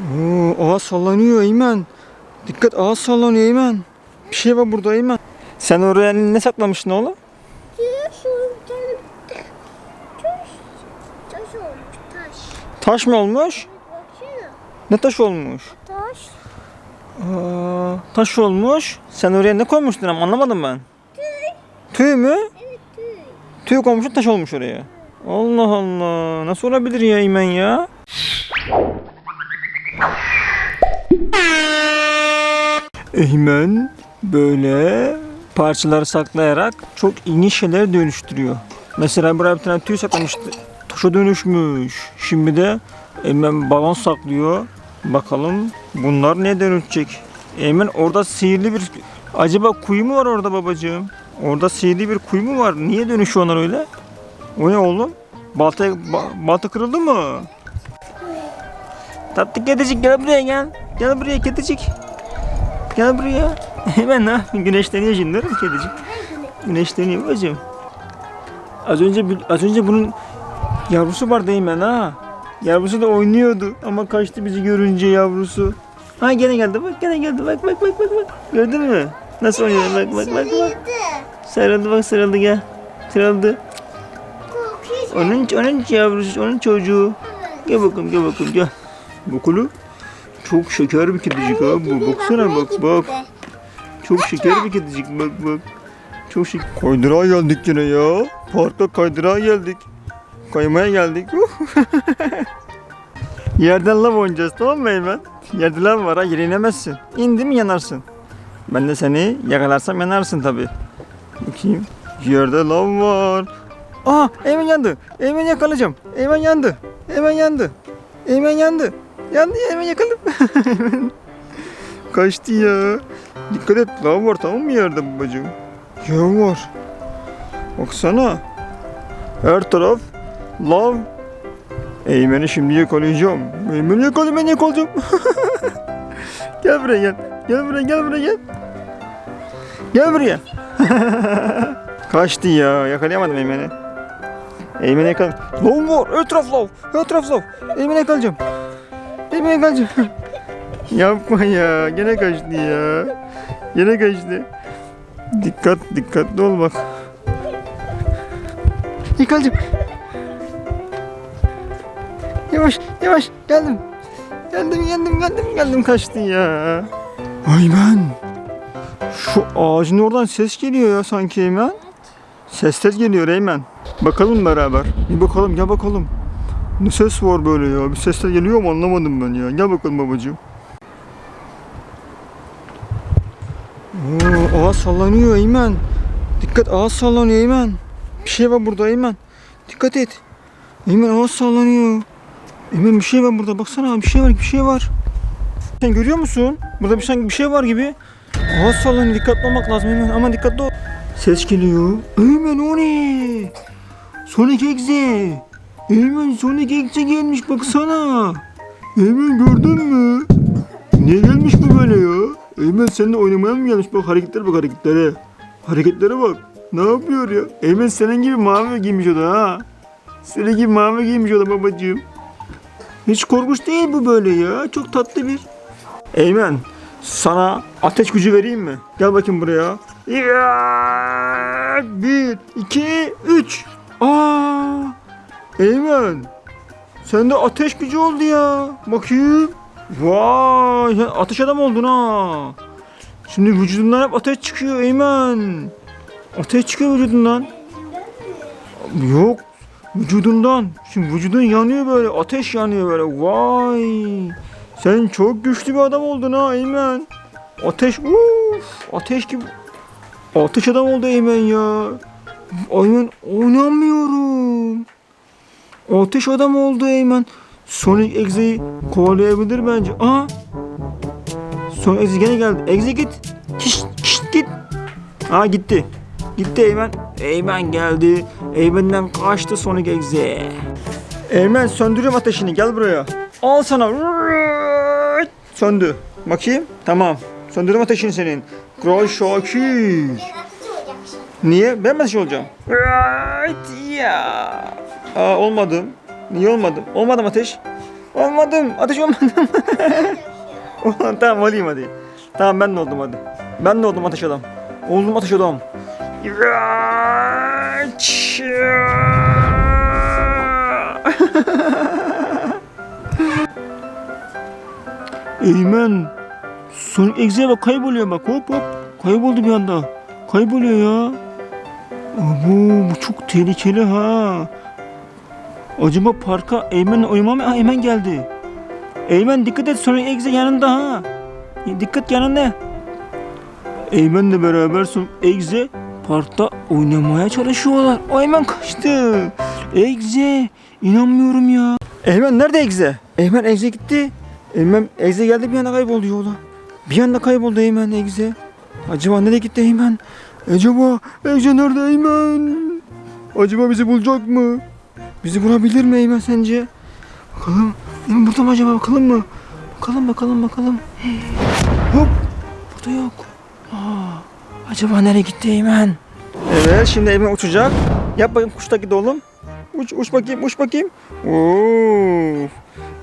Oo, ağaç sallanıyor Eymen. Dikkat ağaç sallanıyor Eymen. Bir şey var burada Eymen. Sen oraya ne saklamıştın oğlum? Taş. Mı olmuş? Ne taş olmuş? Taş. Aa, taş olmuş. Sen oraya ne koymuştun ama anlamadım ben. Tüy. Tüy mü? Evet tüy. Tüy koymuşsun taş olmuş oraya. Allah Allah. Nasıl olabilir ya Eymen ya? Eymen böyle parçaları saklayarak çok ilginç şeyler dönüştürüyor. Mesela buraya bir tane tüy saklamıştı. Taşa dönüşmüş. Şimdi de Eymen balon saklıyor. Bakalım bunlar ne dönüşecek? Eymen orada sihirli bir... Acaba kuyu mu var orada babacığım? Orada sihirli bir kuyu mu var? Niye dönüşüyor onlar öyle? O ne oğlum? Balta, ba- balta kırıldı mı? Tatlı kedicik gel buraya gel. Gel buraya kedicik. Gel buraya. Hemen ne yapayım? Güneşleniyor şimdi değil mi kedicik? Güneşleniyor babacığım. Az önce az önce bunun yavrusu var değil mi ha? Yavrusu da oynuyordu ama kaçtı bizi görünce yavrusu. Ha gene geldi bak gene geldi bak bak bak bak bak. Gördün mü? Nasıl oynuyor bak bak bak bak. Sarıldı bak sarıldı gel. Sarıldı. Onun, onun yavrusu, onun çocuğu. Gel bakalım, gel bakalım, gel. Bakulu. Çok şeker bir kedicik ha bu. Baksana bak, bak. Çok şeker bir kedicik, bak bak. Çok şeker. Kaydırağa geldik yine ya. Parka kaydırağa geldik. Kaymaya geldik. Yerden lav oynayacağız tamam mı Eymen? Yerde lav var ha, yere inemezsin. İndi mi yanarsın. Ben de seni yakalarsam yanarsın tabi. Bakayım. Yerde lav var. Aa Eymen yandı. Eymen yakalayacağım. Eymen yandı. Eymen yandı. Eymen yandı. Yandı Eymen yakaladım. Eymen Kaçtı ya. Dikkat et lav var tamam mı yerde babacığım? Ya var. Baksana. Her taraf lav. Eymen'i şimdi yakalayacağım. Eymen'i yakalayacağım ben yakalayacağım. gel buraya gel. Gel buraya gel buraya gel. Gel buraya. Kaçtı ya. Yakalayamadım Eymen'i. Eymen'i yakaladım. Lav var. Her taraf lav. Her taraf lav. Eymen'i yakalayacağım. Eymen'i yakalayacağım. Yapma ya. Gene kaçtı ya. Gene kaçtı. Dikkat dikkatli ol bak. Yakalayacağım. Yavaş yavaş geldim. Geldim geldim geldim geldim kaçtı ya. Aymen. Şu ağacın oradan ses geliyor ya sanki Eymen. Sesler geliyor Eymen. Bakalım beraber. Bir bakalım gel bakalım. Ne ses var böyle ya? Bir sesler geliyor mu anlamadım ben ya. Gel bakalım babacığım. Oo, ağaç sallanıyor Eymen. Dikkat ağaç sallanıyor Eymen. Bir şey var burada Eymen. Dikkat et. Eymen ağaç sallanıyor. Eymen bir şey var burada. Baksana bir şey var bir şey var. Sen görüyor musun? Burada bir sanki bir şey var gibi. Ağaç sallanıyor. Dikkatli olmak lazım Eymen. Aman dikkatli ol. Ses geliyor. Eymen o ne? Sonic Exe. Eymen Sonic Exe gelmiş baksana. Eymen gördün mü? Niye gelmiş bu böyle ya? Eymen seninle oynamaya mı gelmiş? Bak hareketlere bak hareketlere. Hareketlere bak. Ne yapıyor ya? Eymen senin gibi mavi giymiş o da ha. Senin gibi mavi giymiş o da babacığım. Hiç korkunç değil bu böyle ya. Çok tatlı bir. Eymen sana ateş gücü vereyim mi? Gel bakayım buraya. Ya! Bir, iki, üç. Aa! Eymen. Sende ateş gücü oldu ya. Bakayım. Vay! Sen ateş adam oldun ha. Şimdi vücudundan hep ateş çıkıyor Eymen. Ateş çıkıyor vücudundan. Yok. Vücudundan. Şimdi vücudun yanıyor böyle. Ateş yanıyor böyle. Vay. Sen çok güçlü bir adam oldun ha Eymen. Ateş. Uf, ateş gibi. Ateş adam oldu Eymen ya. Eymen oynamıyorum. Ateş adam oldu Eymen. Sonic Exe'yi kovalayabilir bence. Aa. Sonic Exe gene geldi. Exe git. Şşt, şşt git. Aa gitti. Gitti Eymen. Eymen geldi. Eymen'den kaçtı Sonic Exe. Eymen söndürüyorum ateşini. Gel buraya. Al sana. Söndü. Bakayım. Tamam. Söndürüyorum ateşini senin. Kral Şakir. Niye? Ben mi ateş olacağım? Right ya. Aa olmadım. Niye olmadım? Olmadım ateş. Olmadım. Ateş olmadım. Tamam olayım hadi. Tamam ben de oldum hadi. Ben de oldum ateş adam. Oldum ateş adam. Yaç. Eymen. Sonic Exe bak kayboluyor bak hop hop. Kayboldu bir anda. Kayboluyor ya. Abo, bu çok tehlikeli ha. Acaba parka Eymen uyuma mı? Ha, Eymen geldi. Eymen dikkat et Sonic Exe yanında ha. Dikkat yanında. Eymen'le beraber Sonic Exe parkta oynamaya çalışıyorlar. Eymen kaçtı. Exe inanmıyorum ya. Eymen nerede Exe? Eymen Exe gitti. Eymen Exe geldi bir anda kayboldu yola. Bir anda kayboldu Eymen Exe. Acaba nereye gitti Eymen? Acaba Exe nerede Eymen? Acaba bizi bulacak mı? Bizi bulabilir mi Eymen sence? Bakalım. Eymen burada mı acaba bakalım mı? Bakalım bakalım bakalım. Hop. Burada yok. Aa, acaba nereye gitti Eymen? Evet şimdi Eymen uçacak. Yap bakayım kuştaki de oğlum. Uç uç bakayım uç bakayım. Oo.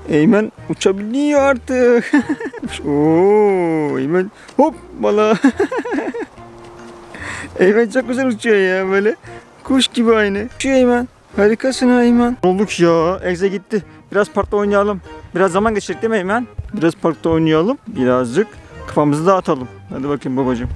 Eymen uçabiliyor artık. Oo, Eymen hop bala. Eymen çok güzel uçuyor ya böyle. Kuş gibi aynı. Uçuyor Eymen. Harikasın ha Eymen. Olduk ya. Egze gitti. Biraz parkta oynayalım. Biraz zaman geçirdik değil mi Eymen? Biraz parkta oynayalım. Birazcık kafamızı dağıtalım. Hadi bakayım babacığım.